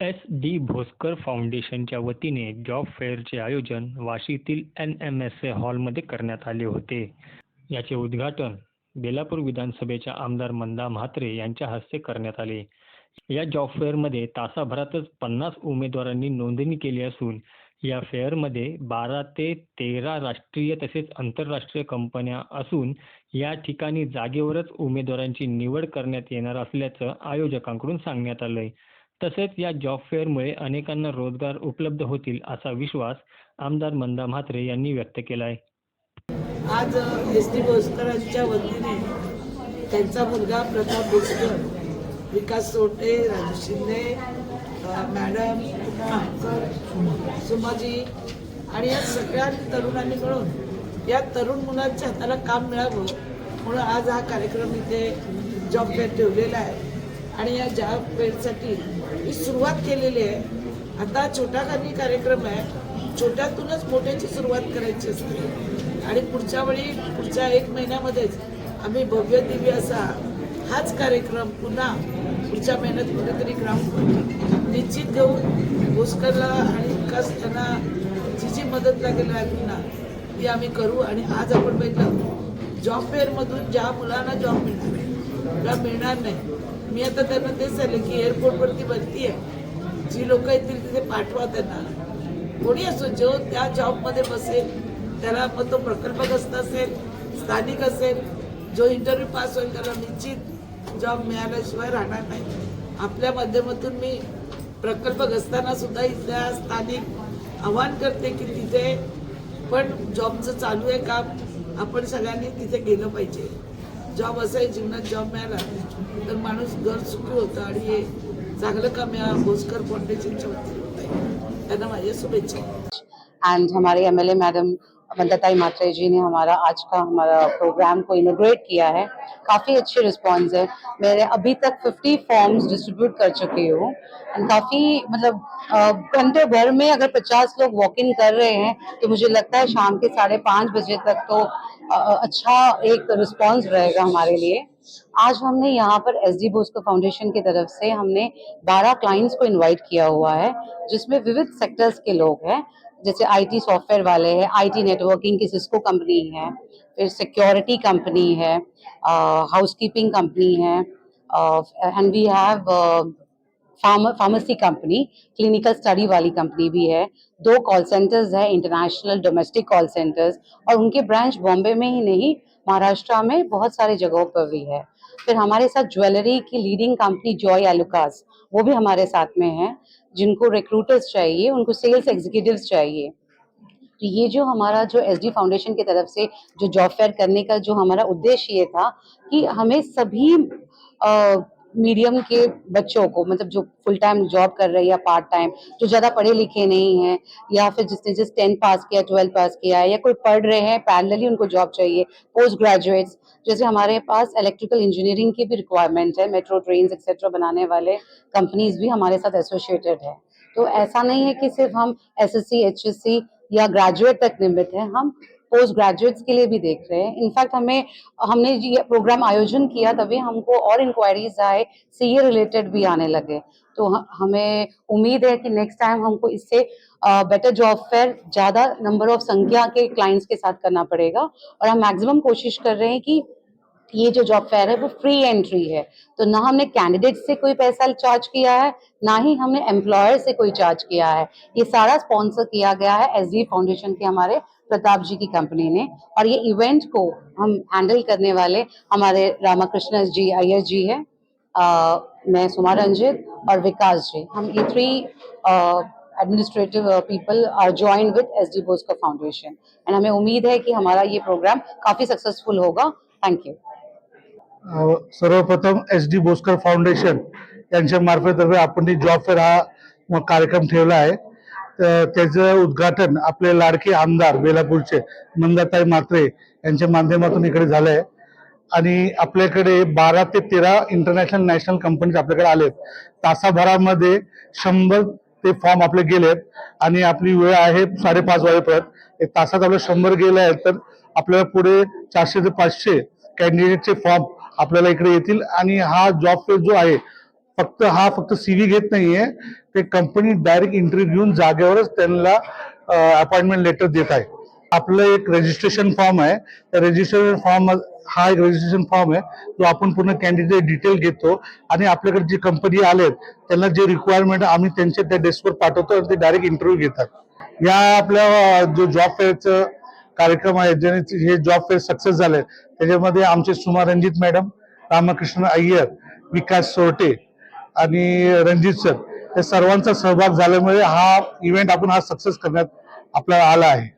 S D Bhoskar फाउंडेशनच्या वतीने job फेअरचे आयोजन वाशीतील एन एम एस ए हॉलमध्ये करण्यात आले होते. याचे उद्घाटन बेलापूर विधानसभेच्या आमदार मंदा म्हात्रे यांच्या हस्ते करण्यात आले. या जॉब फेअरमध्ये तासाभरातच पन्नास उमेदवारांनी नोंदणी केली असून या फेअरमध्ये बारा ते तेरा राष्ट्रीय तसेच आंतरराष्ट्रीय कंपन्या असून या ठिकाणी जागेवरच उमेदवारांची निवड करण्यात येणार असल्याचं आयोजकांकडून सांगण्यात आलंय. तसेच या जॉब फेअरमुळे अनेकांना रोजगार उपलब्ध होतील असा विश्वास आमदार मंदा म्हात्रे यांनी व्यक्त केला आहे आज एस टी भोसकरांच्या वतीने त्यांचा मुलगा प्रताप भोसकर विकास सोटे राजू शिंदे मॅडम सुमाजी आणि या सगळ्या तरुणांनी मिळून या तरुण मुलांच्या हाताला काम मिळावं म्हणून आज हा कार्यक्रम इथे जॉब फेअर ठेवलेला आहे. आणि या जॉब फेअरसाठी ही सुरुवात केलेली आहे. आता छोटा खाली कार्यक्रम आहे. छोट्यातूनच मोठ्याची सुरुवात करायची असते. आणि पुढच्या वेळी पुढच्या एक महिन्यामध्येच आम्ही भव्य दिव्य असा हाच कार्यक्रम पुन्हा पुढच्या महिन्यात कुठेतरी ग्राउंड निश्चित घेऊन भोसकरला आणि विकास त्यांना जी जी मदत लागेल ना ती आम्ही करू आणि आज आपण बघितलं जॉब फेअरमधून ज्या मुलांना जॉब मिळणार किंवा मिळणार नाही. मी आता त्यांना तेच सांगितलं की एअरपोर्टवरती भरती आहे जी लोक येतील तिथे पाठवा त्यांना. कोणी असो जो त्या जॉबमध्ये बसेल त्याला मग तो प्रकल्पग्रस्त असेल स्थानिक असेल जो इंटरव्ह्यू पास होईल त्याला निश्चित जॉब मिळाल्याशिवाय राहणार नाही. आपल्या माध्यमातून मी प्रकल्पग्रस्तांना सुद्धा इथल्या स्थानिक आव्हान करते की तिथे पण जॉबचं चालू आहे काम. आपण सगळ्यांनी तिथे गेलं पाहिजे. जॉब असाही जीवनात जॉब मिळाला, तर माणूस घर सुखी होतं आणि हे चांगलं काम या भोसकर फाउंडेशनच्या वतीने होत. आहे त्यांना शुभेच्छा. एंड हमारे एमएलए मैडम वंदताई मात्रे जी ने हमारा आज का हमारा प्रोग्राम को इनोग्रेट किया है। काफ़ी अच्छे रिस्पॉन्स है। मैंने अभी तक 50 फॉर्म्स डिस्ट्रीब्यूट कर चुकी हूँ। एंड काफ़ी मतलब घंटे भर में अगर 50 लोग वॉक इन कर रहे हैं तो मुझे लगता है शाम के साढ़े पाँच बजे तक तो अच्छा एक रिस्पांस रहेगा हमारे लिए। आज हमने यहाँ पर एस डी बोस्को फाउंडेशन की तरफ़ से हमने 12 क्लाइंट्स को इनवाइट किया हुआ है, जिसमें विविध सेक्टर्स के लोग हैं, जैसे आईटी सॉफ्टवेयर वाले हैं आईटी नेटवर्किंग की सिस्को कंपनी है, फिर सिक्योरिटी कंपनी है हाउसकीपिंग कंपनी है and we have pharmacy company clinical study वाली कंपनी भी है। दो कॉल सेंटर्स है इंटरनेशनल डोमेस्टिक कॉल सेंटर्स और उनके ब्रांच बॉम्बे में ही नहीं, महाराष्ट्र में बहुत सारे जगहों पर भी है। फिर हमारे साथ ज्वेलरी की लीडिंग कंपनी जॉय एलुकास वो भी हमारे साथ में है, जिनको रिक्रूटर्स चाहिए, उनको सेल्स एग्जीक्यूटिव चाहिए। तो ये जो हमारा जो एस डी फाउंडेशन की तरफ़ से जो जॉब फेयर करने का जो हमारा उद्देश्य ये था कि हमें सभी मीडियम के बच्चों को मतलब जो फुल टाइम जॉब कर रहे हैं या पार्ट टाइम जो ज़्यादा पढ़े लिखे नहीं हैं, या फिर जिसने जिस टेंथ पास किया ट्वेल्थ पास किया है, या कोई पढ़ रहे हैं पैरेलली उनको जॉब चाहिए पोस्ट ग्रेजुएट्स जैसे हमारे पास इलेक्ट्रिकल इंजीनियरिंग की भी रिक्वायरमेंट है मेट्रो ट्रेन एक्सेट्रा बनाने वाले कंपनीज़ भी हमारे साथ एसोसिएटेड है। तो ऐसा नहीं है कि सिर्फ़ हम एस एस या ग्रेजुएट तक निमित है, हम पोस्ट ग्रेजुएट्स के लिए भी देख रहे हैं। इनफैक्ट हमें, हमने ये प्रोग्राम आयोजन किया, तभी हमको और इंक्वायरीज आए सीए रिलेटेड भी आने लगे। तो हमें उम्मीद है कि नेक्स्ट टाइम हमको इससे बेटर जॉब फेयर ज़्यादा नंबर ऑफ़ संख्या के क्लाइंट्स के साथ करना पड़ेगा। और हम मैक्सिमम कोशिश कर रहे हैं कि ये जो जॉब फेयर है, वो फ्री एंट्री है। तो ना हमने कैंडिडेट से कोई पैसा चार्ज किया है, ना ही हमने एम्प्लॉयर से कोई चार्ज किया है। ये सारा स्पॉन्सर किया गया है एस फाउंडेशन के हमारे प्रताप जी की कंपनी ने और ये इवेंट को हम हैंडल करने वाले हमारे रामाकृष्ण जी अय्यर जी है अ, मैं सुमा रंजित और विकास जी। हम ये three administrative people are join with S D Bosco foundation and हमें उम्मीद है कि हमारा ये प्रोग्राम काफ़ी सक्सेसफुल होगा। थैंक यू सर्वप्रथम एस डी बोस्कर फाउंडेशन यांच्या मार्फत आपण जॉब फेअर हा कार्यक्रम ठेवला आहे त्याचं उद्घाटन आपले लाडके आमदार बेलापूरचे मंदाताई म्हात्रे यांच्या माध्यमातून इकडे झालं आहे आणि आपल्याकडे बारा ते तेरा इंटरनॅशनल नॅशनल कंपनीज आपल्याकडे आलेत. तासाभरामध्ये शंभर ते फॉर्म आपले गेलेत. आणि आपली वेळ आहे साडेपाच वाजेपर्यंत. एक तासात आपलं शंभर गेले आहेत तर आपल्याला पुढे चारशे ते पाचशे कॅन्डिडेटचे फॉर्म आपल्याला इकडे येतील. आणि हा जॉब फेअर जो आहे फक्त हा फक्त सीव्ही घेत नाहीये. ते कंपनी डायरेक्ट इंटरव्ह्यू घेऊन जागेवरच त्यांना अपॉइंटमेंट लेटर देत आहे. आपलं एक रजिस्ट्रेशन फॉर्म आहे. त्या रजिस्ट्रेशन फॉर्म हा एक रजिस्ट्रेशन फॉर्म आहे. जो आपण पूर्ण कॅन्डिडेट डिटेल घेतो. आणि आपल्याकडे जी कंपनी आलेत त्यांना जे रिक्वायरमेंट आम्ही त्यांच्या त्या डेस्कवर पाठवतो आणि ते डायरेक्ट इंटरव्ह्यू घेतात. या आपल्या जो जॉब फेअरचं कार्यक्रम आहे ज्याने हे जॉब फेअर सक्सेस झाले त्याच्यामध्ये आमचे सुमा रंजित मॅडम रामकृष्ण अय्यर विकास सोरटे आणि रणजित सर या सर्वांचा सहभाग झाल्यामुळे हा इव्हेंट आपण हा सक्सेस करण्यात आपल्याला आला आहे.